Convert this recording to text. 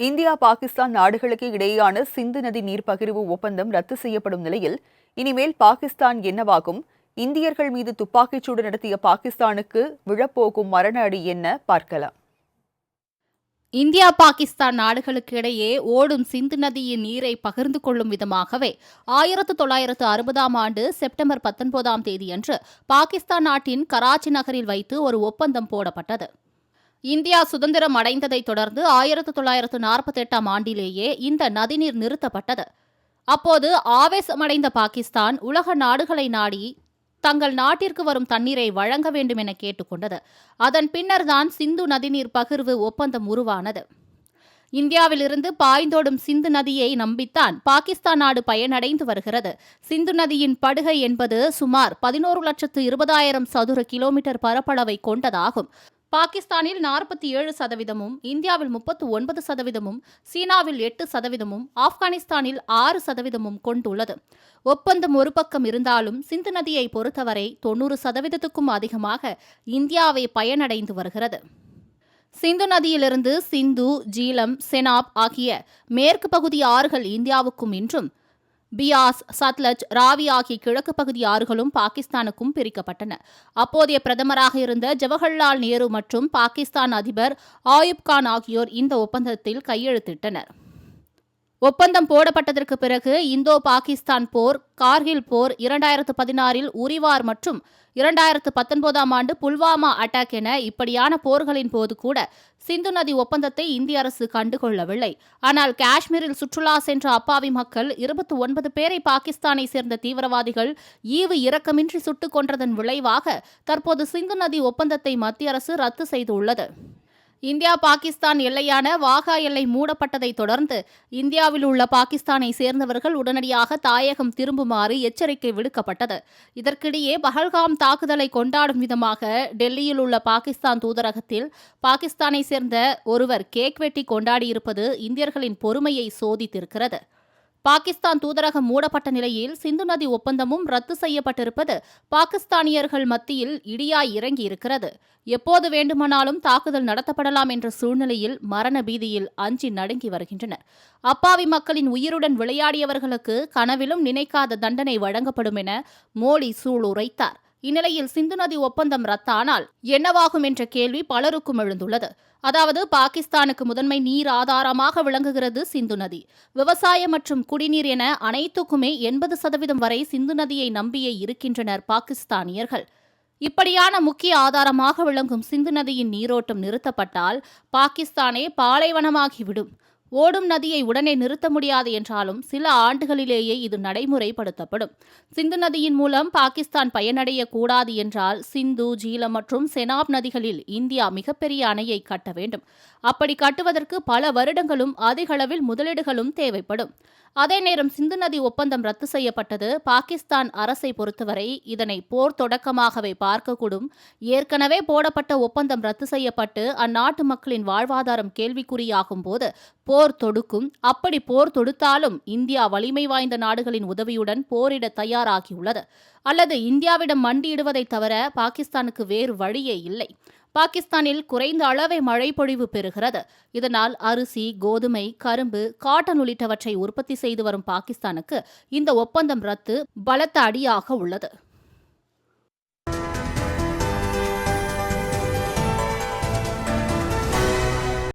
India Pakistan நாடுகளுக்கு இடையேயான சிந்து நதி நீர் பகிர்வு ஒப்பந்தம் ரத்து செய்யப்படும் நிலையில் இனிமேல் பாகிஸ்தான் என்னவாகும்? இந்தியர்கள் மீது துப்பாக்கிச்சூடு நடத்திய பாகிஸ்தானுக்கு விழப்போகும் மரண அடி என்ன? பார்க்கலாம். இந்தியா பாகிஸ்தான் நாடுகளுக்கு இடையே ஓடும் சிந்து நதியின் நீரை பகிர்ந்து கொள்ளும் விதமாகவே ஆயிரத்து தொள்ளாயிரத்து அறுபதாம் ஆண்டு செப்டம்பர் பத்தொன்பதாம் தேதியன்று பாகிஸ்தான் நாட்டின் கராச்சி நகரில் வைத்து ஒரு ஒப்பந்தம் போடப்பட்டது. இந்தியா சுதந்திரம் அடைந்ததைத் தொடர்ந்து ஆயிரத்து தொள்ளாயிரத்து நாற்பத்தி எட்டாம் ஆண்டிலேயே இந்த நதிநீர் நிறுத்தப்பட்டது. அப்போது ஆவேசமடைந்த பாகிஸ்தான் உலக நாடுகளை நாடி தங்கள் நாட்டிற்கு வரும் தண்ணீரை வழங்க வேண்டும் என கேட்டுக்கொண்டது. அதன் பின்னர்தான் சிந்து நதிநீர் பகிர்வு ஒப்பந்தம் உருவானது. இந்தியாவிலிருந்து பாய்ந்தோடும் சிந்து நதியை நம்பித்தான் பாகிஸ்தான் நாடு பயனடைந்து வருகிறது. சிந்து நதியின் படுகை என்பது சுமார் பதினோரு லட்சத்து இருபதாயிரம் சதுர கிலோமீட்டர் பரப்பளவை கொண்டதாகும். பாகிஸ்தானில் நாற்பத்தி ஏழு சதவீதமும் இந்தியாவில் முப்பத்து ஒன்பது சதவீதமும் சீனாவில் எட்டு சதவீதமும் ஆப்கானிஸ்தானில் ஆறு சதவீதமும் கொண்டுள்ளது. ஒப்பந்தம் ஒரு பக்கம் இருந்தாலும் சிந்து நதியை பொறுத்தவரை தொன்னூறு சதவீதத்துக்கும் அதிகமாக இந்தியாவை பயனடைந்து வருகிறது. சிந்து நதியிலிருந்து சிந்து ஜீலம் செனாப் ஆகிய மேற்கு பகுதி ஆறுகள் இந்தியாவுக்கும் இன்றும் பியாஸ் சத்லஜ் ராவி ஆகிய கிழக்கு பகுதி ஆறுகளும் பாகிஸ்தானுக்கும் பிரிக்கப்பட்டன. அப்போதைய பிரதமராக இருந்த ஜவஹர்லால் நேரு மற்றும் பாகிஸ்தான் அதிபர் ஆயுப் கான் ஆகியோர் இந்த ஒப்பந்தத்தில் கையெழுத்திட்டனர். ஒப்பந்தம் போடப்பட்டதற்கு பிறகு இந்தோ பாகிஸ்தான் போர் கார்கில் போர் இரண்டாயிரத்து பதினாறில் உரிவார் மற்றும் இரண்டாயிரத்து பத்தொன்பதாம் ஆண்டு புல்வாமா அட்டாக் என இப்படியான போர்களின் போது கூட சிந்து நதி ஒப்பந்தத்தை இந்திய அரசு கண்டுகொள்ளவில்லை. ஆனால் காஷ்மீரில் சுற்றுலா சென்ற அப்பாவி மக்கள் இருபத்தி ஒன்பது பேரை பாகிஸ்தானை சேர்ந்த தீவிரவாதிகள் ஈவு இரக்கமின்றி சுட்டுக் கொன்றதன் விளைவாக தற்போது சிந்து நதி ஒப்பந்தத்தை மத்திய அரசு ரத்து செய்துள்ளது. இந்தியா பாகிஸ்தான் எல்லையான வாகா எல்லை மூடப்பட்டதை தொடர்ந்து இந்தியாவில் உள்ள பாகிஸ்தானை சேர்ந்தவர்கள் உடனடியாக தாயகம் திரும்புமாறு எச்சரிக்கை விடுக்கப்பட்டது. இதற்கிடையே பஹல்காம் தாக்குதலை கொண்டாடும் விதமாக டெல்லியில் உள்ள பாகிஸ்தான் தூதரகத்தில் பாகிஸ்தானை சேர்ந்த ஒருவர் கேக் வெட்டி கொண்டாடியிருப்பது இந்தியர்களின் பொறுமையை சோதித்திருக்கிறது. பாகிஸ்தான் தூதரகம் மூடப்பட்ட நிலையில் சிந்து நதி ஒப்பந்தமும் ரத்து செய்யப்பட்டிருப்பது பாகிஸ்தானியர்கள் மத்தியில் இடியாய் இறங்கியிருக்கிறது. எப்போது வேண்டுமானாலும் தாக்குதல் நடத்தப்படலாம் என்ற சூழ்நிலையில் மரண பீதியில் அஞ்சி நடுங்கி வருகின்றனர். அப்பாவி மக்களின் உயிருடன் விளையாடியவர்களுக்கு கனவிலும் நினைக்காத தண்டனை வழங்கப்படும் என மோடி சூளுரைத்தார். இந்நிலையில் சிந்து நதி ஒப்பந்தம் ரத்தானால் என்னவாகும் என்ற கேள்வி பலருக்கும் எழுந்துள்ளது. அதாவது பாகிஸ்தானுக்கு முதன்மை நீர் ஆதாரமாக விளங்குகிறது சிந்து நதி. விவசாயம் மற்றும் குடிநீர் என அனைத்துக்குமே எண்பது சதவீதம் வரை சிந்து நதியை நம்பியே இருக்கின்றனர் பாகிஸ்தானியர்கள். இப்படியான முக்கிய ஆதாரமாக விளங்கும் சிந்து நதியின் நீரோட்டம் நிறுத்தப்பட்டால் பாகிஸ்தானே பாலைவனமாகிவிடும். ஓடும் நதியை உடனே நிறுத்த முடியாது என்றாலும் சில ஆண்டுகளிலேயே இது நடைமுறைப்படுத்தப்படும். சிந்து நதியின் மூலம் பாகிஸ்தான் பயனடையக்கூடாது என்றால் சிந்து ஜீலம் மற்றும் செனாப் நதிகளில் இந்தியா மிகப்பெரிய அணையை கட்ட வேண்டும். அப்படி கட்டுவதற்கு பல வருடங்களும் அதிகளவில் முதலீடுகளும் தேவைப்படும். அதே நேரம் சிந்து நதி ஒப்பந்தம் ரத்து செய்யப்பட்டது. பாகிஸ்தான் அரசை பொறுத்தவரை இதனை போர் தொடக்கமாகவே பார்க்கக்கூடும். ஏற்கனவே போடப்பட்ட ஒப்பந்தம் ரத்து செய்யப்பட்டு அந்நாட்டு மக்களின் வாழ்வாதாரம் கேள்விக்குறியாகும் போது போர் தொடுக்கும் அப்படி போர் தொடுத்தாலும் இந்தியா வலிமை வாய்ந்த நாடுகளின் உதவியுடன் போரிட தயாராகியுள்ளது. அல்லது இந்தியாவிடம் மண்டியிடுவதை தவிர பாகிஸ்தானுக்கு வேறு வழியே இல்லை. பாகிஸ்தானில் குறைந்த அளவே மழைப்பொழிவு பெறுகிறது. இதனால் அரிசி கோதுமை கரும்பு காட்டன் உள்ளிட்டவற்றை உற்பத்தி செய்து வரும் பாகிஸ்தானுக்கு இந்த ஒப்பந்தம் ரத்து பலத்த அடியாக உள்ளது.